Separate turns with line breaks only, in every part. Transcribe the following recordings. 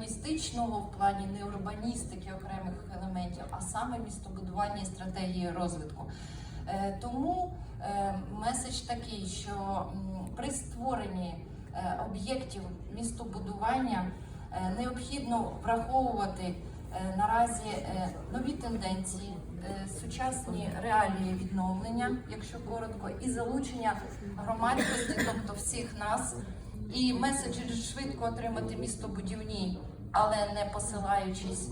урбаністичного в плані не урбаністики окремих елементів, а саме містобудування і стратегії розвитку. Е, Тому е, меседж такий, що при створенні е, об'єктів містобудування необхідно враховувати наразі нові тенденції, сучасні реалії відновлення, якщо коротко, і залучення громадськості, тобто всіх нас. І меседжі швидко отримати містобудівні, але не посилаючись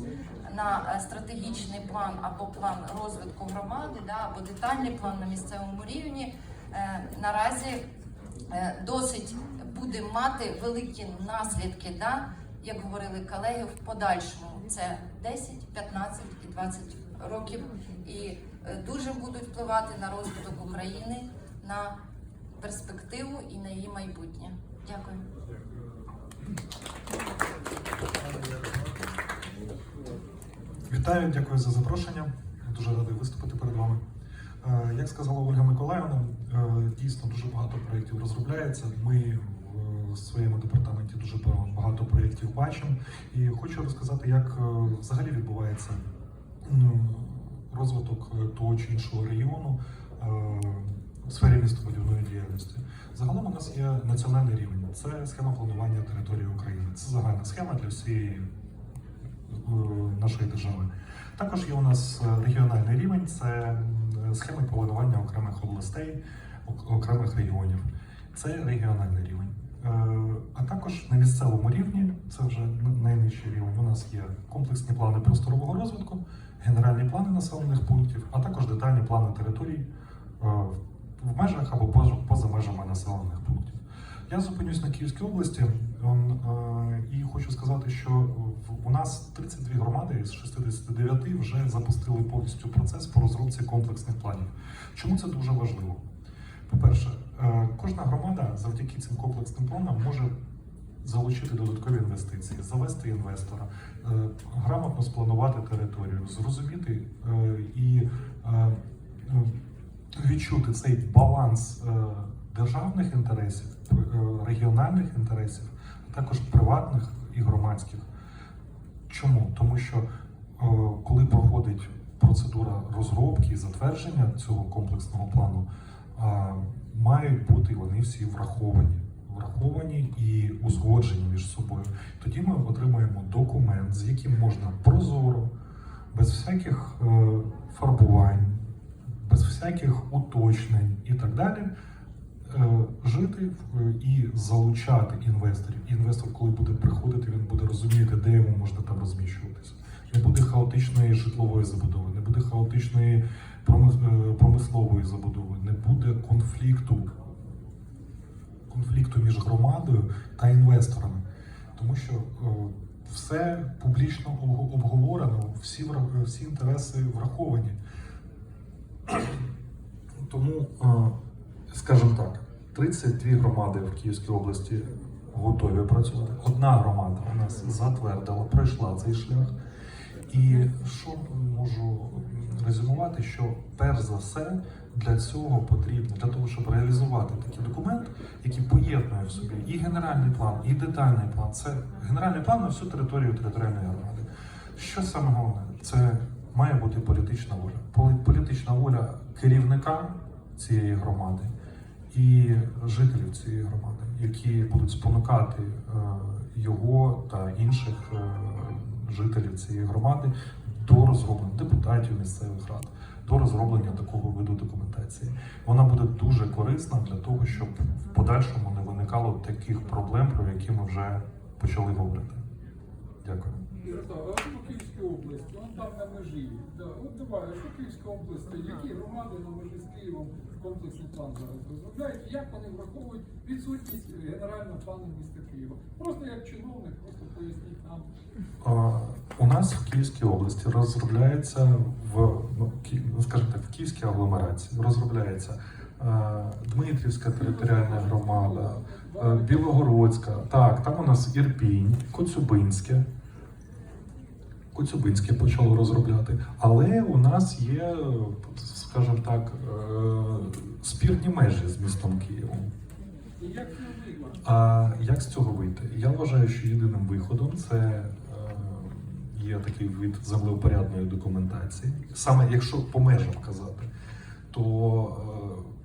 на е, стратегічний план або план розвитку громади, да, або детальний план на місцевому рівні. Е, наразі е, досить буде мати великі наслідки, да, як говорили колеги, в подальшому. Це 10, 15 і 20 років. І дуже будуть впливати на розвиток України, на перспективу і на її майбутнє. Дякую.
Вітаю, дякую за запрошення. Дуже радий виступити перед вами. Е, Як сказала Ольга Миколаївна, е, дійсно дуже багато проєктів розробляється. Ми в своєму департаменті дуже багато проєктів бачимо. І хочу розказати, як е, взагалі відбувається розвиток того чи іншого регіону у сфері містобудівної діяльності. Загалом у нас є національний рівень. Це схема планування території України. Це загальна схема для всієї е, нашої держави. Також є у нас е, регіональний рівень, це м, схеми планування окремих областей, окремих регіонів. Це регіональний рівень. Е, А також на місцевому рівні, це вже найнижчий рівень. У нас є комплексні плани просторового розвитку, генеральні плани населених пунктів, а також детальні плани територій е, в межах або поза- поза межами населених пунктів. Я зупинюсь на Київській області он, е, і хочу сказати, що в- у нас 32 громади з 69 вже запустили повністю процес по розробці комплексних планів. Чому це дуже важливо? По-перше, е, кожна громада завдяки цим комплексним планам може залучити додаткові інвестиції, завести інвестора, е, грамотно спланувати територію, зрозуміти і відчути цей баланс е, державних інтересів, е, регіональних інтересів, а також приватних і громадських. Чому? Тому що е, коли проходить процедура розробки і затвердження цього комплексного плану, мають бути вони всі враховані. Враховані і узгоджені між собою. Тоді ми отримуємо документ, з яким можна прозоро, без всяких фарбувань, без всяких уточнень і так далі, е, жити і залучати інвесторів. Інвестор, коли буде приходити, він буде розуміти, де йому можна там розміщуватися. Не буде хаотичної житлової забудови, не буде хаотичної е, промислової забудови, не буде конфлікту, конфлікту між громадою та інвесторами. Тому що е, все публічно обговорено, всі, всі інтереси враховані. Тому, скажімо так, 32 громади в Київській області готові працювати. Одна громада у нас затвердила, пройшла цей шлях. І що можу резюмувати, що перш за все для цього потрібно, для того, щоб реалізувати такий документ, який поєднує в собі і генеральний план, і детальний план. Це генеральний план на всю територію територіальної громади. Що саме головне? Це має бути політична воля. Полі- Політична воля керівника цієї громади і жителів цієї громади, які будуть спонукати е, його та інших е, жителів цієї громади до розроблення депутатів місцевих рад, до розроблення такого виду документації. Вона буде дуже корисна для того, щоб в подальшому не виникало таких проблем, про які ми вже почали говорити. Дякую.
Ярослав, а по Київській області, ну там на межі. Да. От давай, а що Київська область, які громади на межі з Києвом комплексний план зараз розробляють, і як вони враховують відсутність генерального плану міста Києва? Просто як чиновник, просто поясніть нам.
А, У нас в Київській області розробляється в ну, Ки- ну, скажімо так, в Київській агломерації розробляється Дмитрівська територіальна громада, е, Білогородська. Так, там у нас Ірпінь, Коцюбинське. Коцюбинське почало розробляти. Але у нас є, скажімо так, е, спірні межі з містом Києвом. А як з цього вийти? Я вважаю, що єдиним виходом це е, є такий вид землеупорядної документації. Саме якщо по межам казати, то е,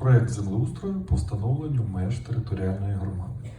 проект землеустрою по встановленню меж територіальної громади.